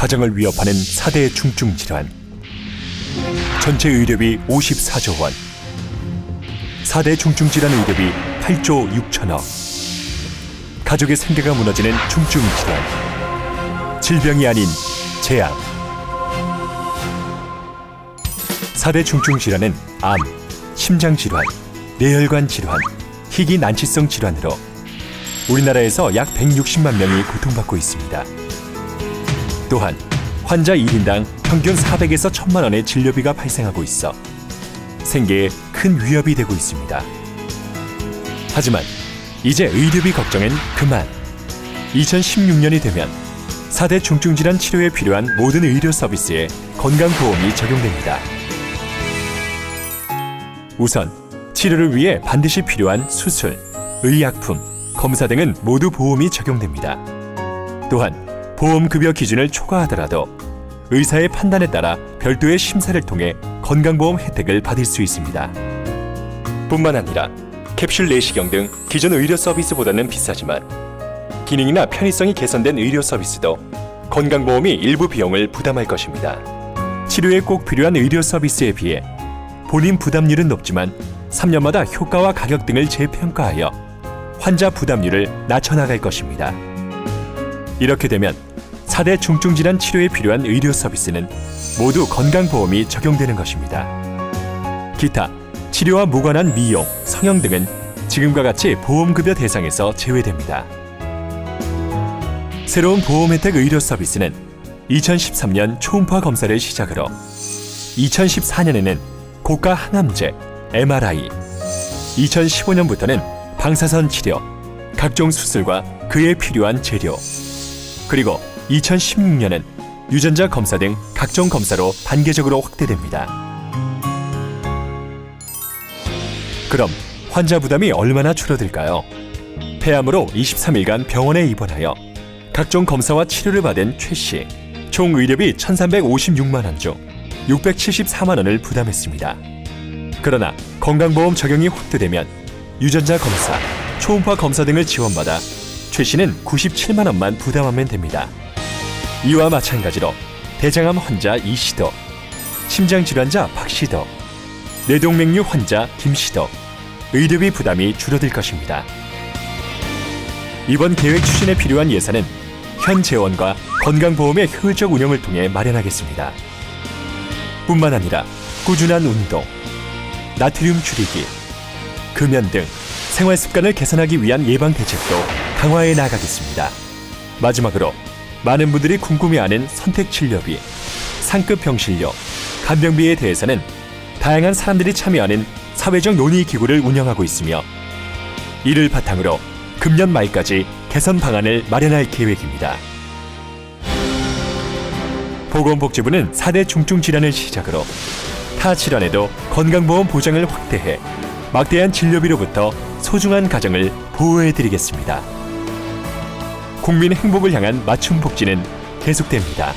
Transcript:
가정을 위협하는 4대 중증 질환. 전체 의료비 54조 원. 4대 중증 질환 의료비 8조 6천억. 가족의 생계가 무너지는 중증 질환. 질병이 아닌 재앙. 4대 중증 질환은 암, 심장 질환, 뇌혈관 질환, 희귀 난치성 질환으로 우리나라에서 약 160만 명이 고통받고 있습니다. 또한 환자 1인당 평균 400에서 1000만 원의 진료비가 발생하고 있어 생계에 큰 위협이 되고 있습니다. 하지만 이제 의료비 걱정은 그만. 2016년이 되면 4대 중증질환 치료에 필요한 모든 의료 서비스에 건강보험이 적용됩니다. 우선 치료를 위해 반드시 필요한 수술, 의약품, 검사 등은 모두 보험이 적용됩니다. 또한 보험 급여 기준을 초과하더라도 의사의 판단에 따라 별도의 심사를 통해 건강보험 혜택을 받을 수 있습니다. 뿐만 아니라 캡슐 내시경 등 기존 의료 서비스보다는 비싸지만 기능이나 편의성이 개선된 의료 서비스도 건강보험이 일부 비용을 부담할 것입니다. 치료에 꼭 필요한 의료 서비스에 비해 본인 부담률은 높지만 3년마다 효과와 가격 등을 재평가하여 환자 부담률을 낮춰나갈 것입니다. 이렇게 되면 4대 중증질환 치료에 필요한 의료 서비스는 모두 건강보험이 적용되는 것입니다. 기타, 치료와 무관한 미용, 성형 등은 지금과 같이 보험급여 대상에서 제외됩니다. 새로운 보험 혜택 의료 서비스는 2013년 초음파 검사를 시작으로 2014년에는 고가 항암제, MRI, 2015년부터는 방사선 치료, 각종 수술과 그에 필요한 재료, 그리고 2016년은 유전자 검사 등 각종 검사로 단계적으로 확대됩니다. 그럼 환자 부담이 얼마나 줄어들까요? 폐암으로 23일간 병원에 입원하여 각종 검사와 치료를 받은 최 씨. 총 의료비 1,356만 원 중 674만 원을 부담했습니다. 그러나 건강보험 적용이 확대되면 유전자 검사, 초음파 검사 등을 지원받아 최 씨는 97만 원만 부담하면 됩니다. 이와 마찬가지로 대장암 환자 이 씨도, 심장 질환자 박 씨도, 뇌동맥류 환자 김 씨도 의료비 부담이 줄어들 것입니다. 이번 계획 추진에 필요한 예산은 현 재원과 건강보험의 효율적 운영을 통해 마련하겠습니다. 뿐만 아니라 꾸준한 운동, 나트륨 줄이기, 금연 등 생활 습관을 개선하기 위한 예방 대책도 강화해 나가겠습니다. 마지막으로 많은 분들이 궁금해하는 선택 진료비, 상급 병실료, 간병비에 대해서는 다양한 사람들이 참여하는 사회적 논의 기구를 운영하고 있으며 이를 바탕으로 금년 말까지 개선 방안을 마련할 계획입니다. 보건복지부는 4대 중증 질환을 시작으로 타 질환에도 건강보험 보장을 확대해 막대한 진료비로부터 소중한 가정을 보호해 드리겠습니다. 국민 행복을 향한 맞춤 복지는 계속됩니다.